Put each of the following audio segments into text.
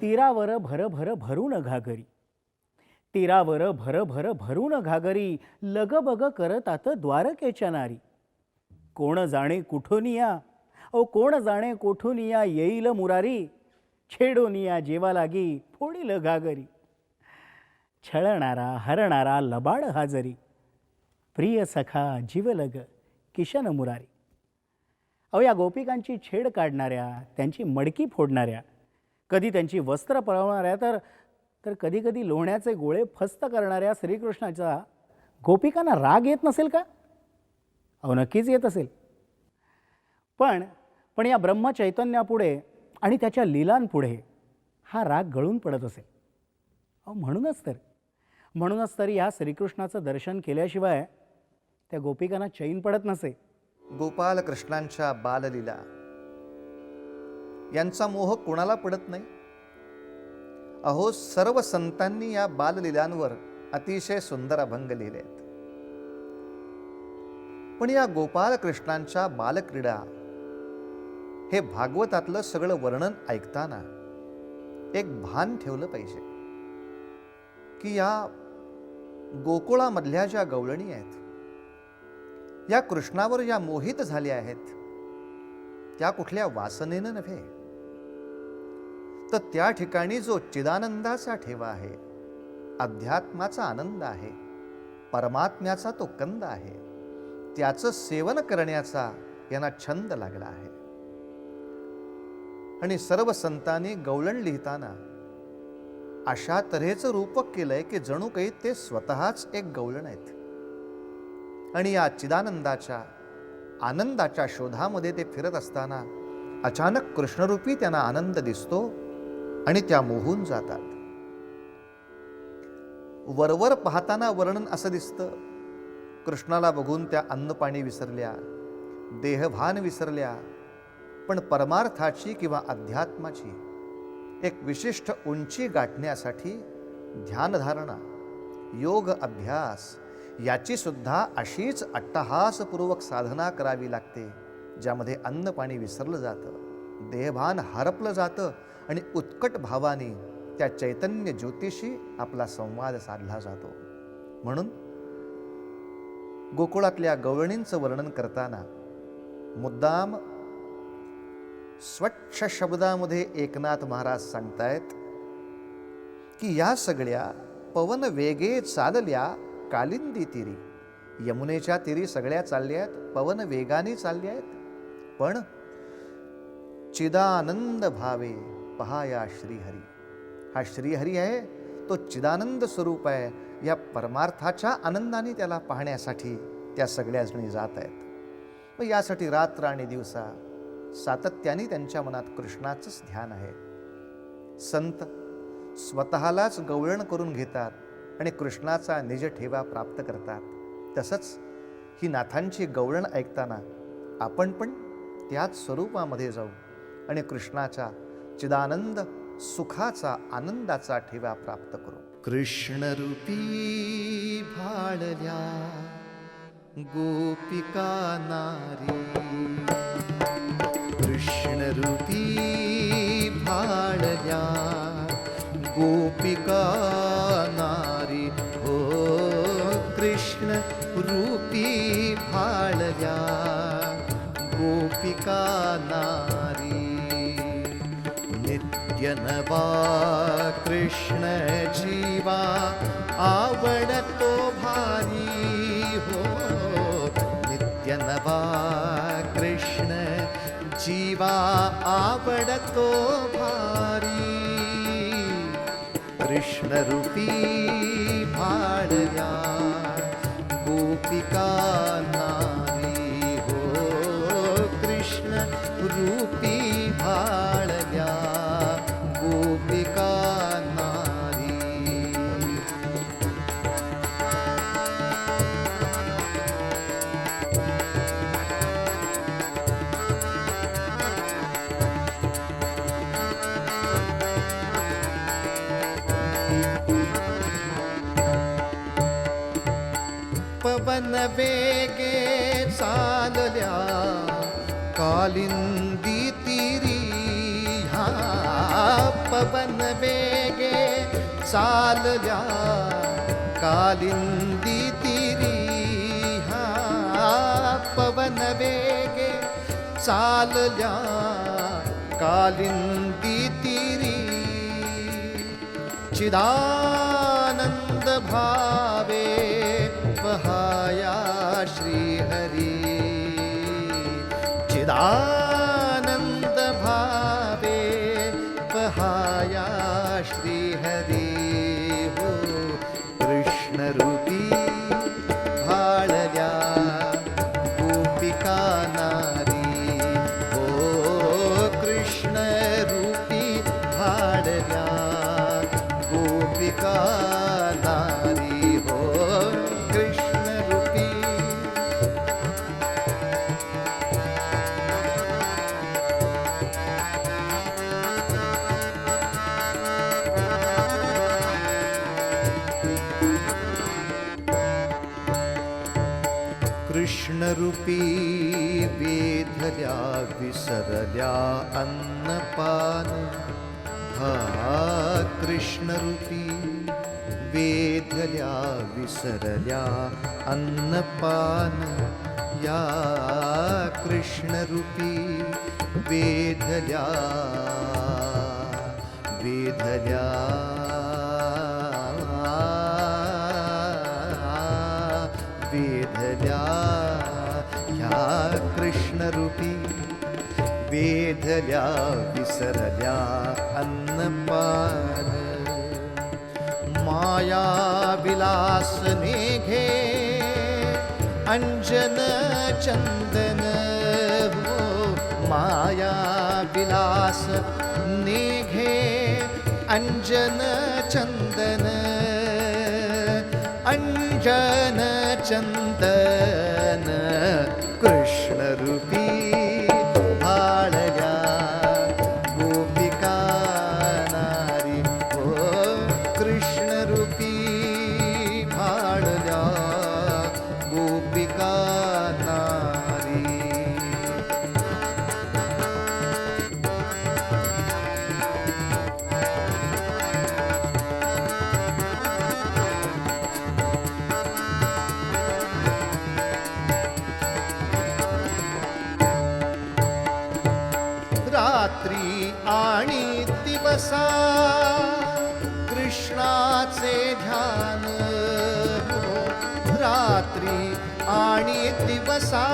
तीरावर भर भर भरून घागरी. तीरावर भर भर भरून घागरी लगबग करतात द्वारकेच्या नारी. कोण जाणे कुठोनिया ओ कोण जाणे कोठोनिया येईल मुरारी? छेडोनिया जेवा लागी फोडील घागरी. छळणारा हरणारा लबाड हाजरी. प्रिय सखा जीवलग किशन मुरारी. अहो या गोपिकांची छेड काढणाऱ्या त्यांची मडकी फोडणाऱ्या कधी त्यांची वस्त्र पळवणाऱ्या तर तर कधी कधी लोण्याचे गोळे फस्त करणाऱ्या श्रीकृष्णाचा गोपिकांना राग येत नसेल का? अहो नक्कीच येत असेल. पण पण या ब्रह्मचैतन्यापुढे आणि त्याच्या लिलांपुढे हा राग गळून पडत असेल. अहो म्हणूनच तर म्हणूनच तरी या श्रीकृष्णाचं दर्शन केल्याशिवाय त्या गोपिकांना चैन पडत नसे. गोपाल कृष्णांच्या बाललीला. यांचा मोह कोणाला पडत नाही? अहो सर्व संतांनी या बाललीलांवर अतिशय सुंदर अभंग लिहिले आहेत पण या गोपाल कृष्णांच्या बालक्रीडा हे भागवतातलं सगळं वर्णन ऐकताना एक भान ठेवलं पाहिजे की या गोकुळामधल्या ज्या गवळणी आहेत या कृष्णावर या मोहित झाल्या आहेत. त्या कुठल्या वासनेनं नव्हे. तर त्या ठिकाणी जो चिदानंदाचा ठेवा आहे अध्यात्माचा आनंद आहे परमात्म्याचा तो कंद आहे त्याचं सेवन करण्याचा यांना छंद लागला आहे. आणि सर्व संतांनी गवळण लिहिताना अशा तऱ्हेचं रूपक केलंय की जणू काही ते स्वतःच एक गवळण आहेत. आणि या चिदानंदाच्या आनंदाच्या शोधामध्ये ते फिरत असताना अचानक कृष्णरूपी त्यांना आनंद दिसतो आणि त्या मोहून जातात. वरवर पाहताना वर्णन असं दिसतं. कृष्णाला बघून त्या अन्नपाणी विसरल्या देहभान विसरल्या पण परमार्थाची किंवा अध्यात्माची एक विशिष्ट उंची गाठण्यासाठी ध्यानधारणा योग अभ्यास याचीसुद्धा अशीच अट्टहासपूर्वक साधना करावी लागते ज्यामध्ये अन्न पाणी विसरलं जातं देहभान हरपलं जातं आणि उत्कट भावाने त्या चैतन्य ज्योतिशी आपला संवाद साधला जातो. म्हणून गोकुळातल्या गवळणींचं वर्णन करताना मुद्दाम स्वच्छ शब्दामध्ये एकनाथ महाराज सांगतायत की या सगळ्या पवन वेगे चालल्या कालिंदी तिरी. यमुनेच्या तिरी सगळ्या चालल्या आहेत पवन वेगाने चालल्या आहेत. पण चिदानंद भावे पहा या श्रीहरी. हा श्रीहरी आहे तो चिदानंद स्वरूप आहे या परमार्थाच्या आनंदाने त्याला पाहण्यासाठी त्या सगळ्याजणी जात आहेत. मग यासाठी रात्र आणि दिवसा सातत्याने त्यांच्या मनात कृष्णाचंच ध्यान आहे. संत स्वतःलाच गवळण करून घेतात आणि कृष्णाचा निज ठेवा प्राप्त करतात. तसंच ही नाथांची गवळण ऐकताना आपण पण त्याच स्वरूपामध्ये जाऊ आणि कृष्णाच्या चिदानंद सुखाचा आनंदाचा ठेवा प्राप्त करू. कृष्णरूपी भाळल्या गोपिका नारी. कृष्णरूपी भाळल्या गोपिका नारी. रूपी भाळल्या गोपिका नारी. नित्य नवा कृष्ण जीवा आवडतो भारी हो. नित्य नवा कृष्ण जीवा आवडतो भारी. कृष्णरूपी भाळल्या गोपिका नारी बेगे वेगे चालल्या कालिंदी तिरी हा पवन वेगे चालल्या कालिंदी तिरी हा पवन वेगे चालल्या कालिंदी तिरी चिदानंद भा चिदानंद कृष्णरूपी वेधल्या विसरल्या अन्नपान. हा कृष्णरूपी वेधल्या विसरल्या अन्नपान. या कृष्णरूपी वेधल्या वेधल्या वेधल्या ह्या कृष्णरूपी वेधल्या विसरल्या अन्नपान माया विलास नेघे अंजन चंदन हो माया विलास निघे अंजन चंदन अंजन चंदन कृष्णरूपी रात्री आणि दिवसा कृष्णाचे ध्यान हो. रात्री आणि दिवसा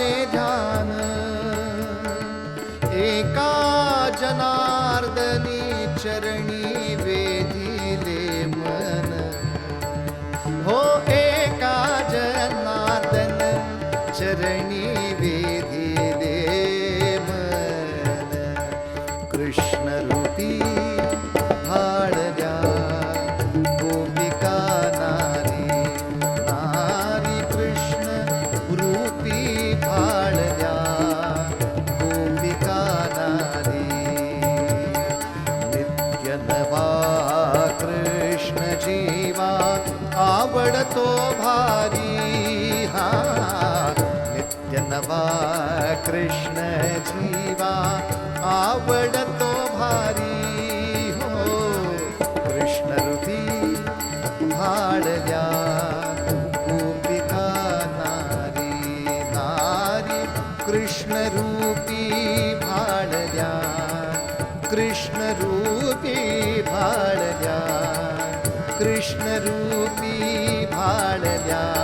कृष्णाचे ध्यान कृष्ण जीवा आवडतो भारी हो। कृष्ण रुपी भाडल्या गोपिका नारी नारी कृष्णरूपी भाडल्या कृष्णरूपी भाडल्या कृष्णरूपी भाडल्या।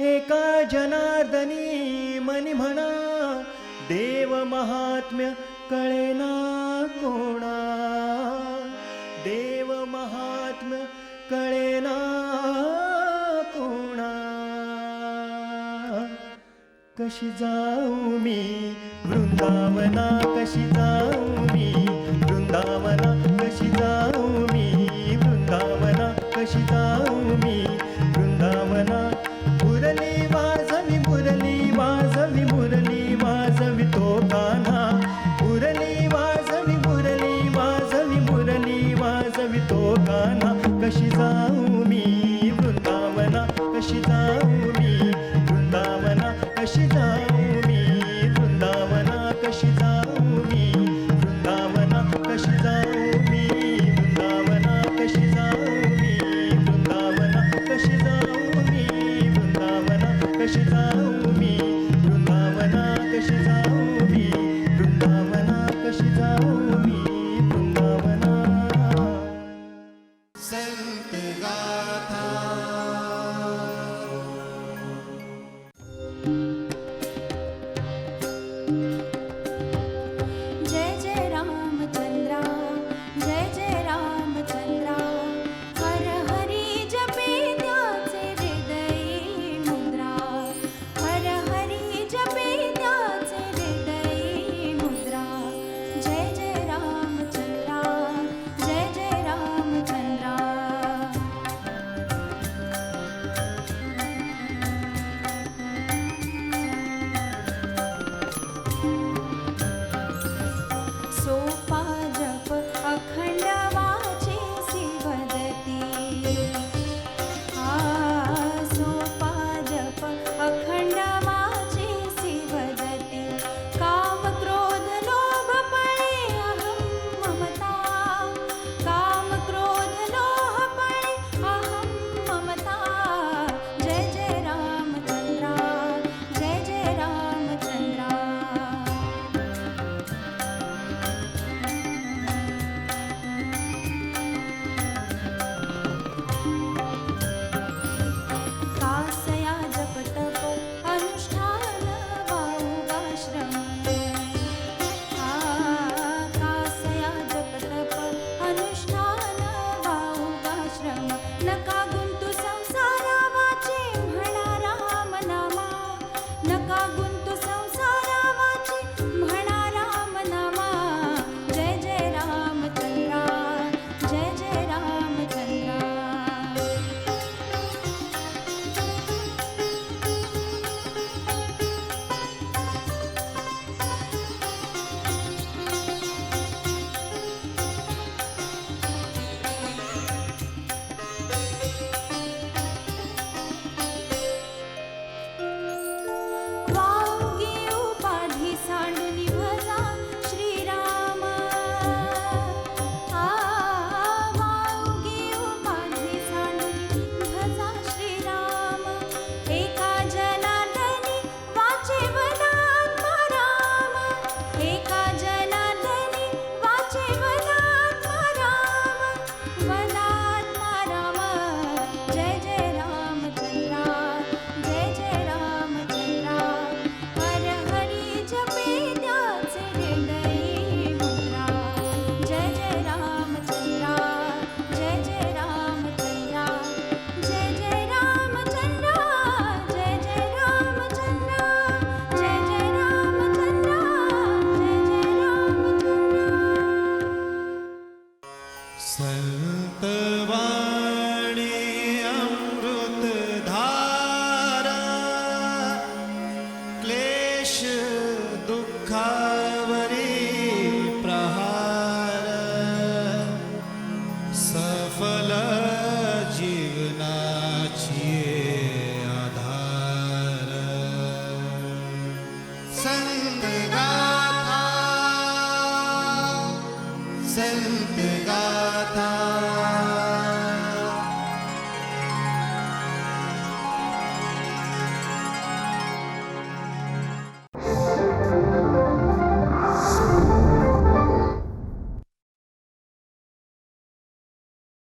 एका जनार्दनी मनी म्हणा देव महात्म्य कळेना कोणा? देव महात्म्य कळेना कोणा? कशी जाऊ मी? वृंदावना कशी जाऊ मी? वृंदावना River.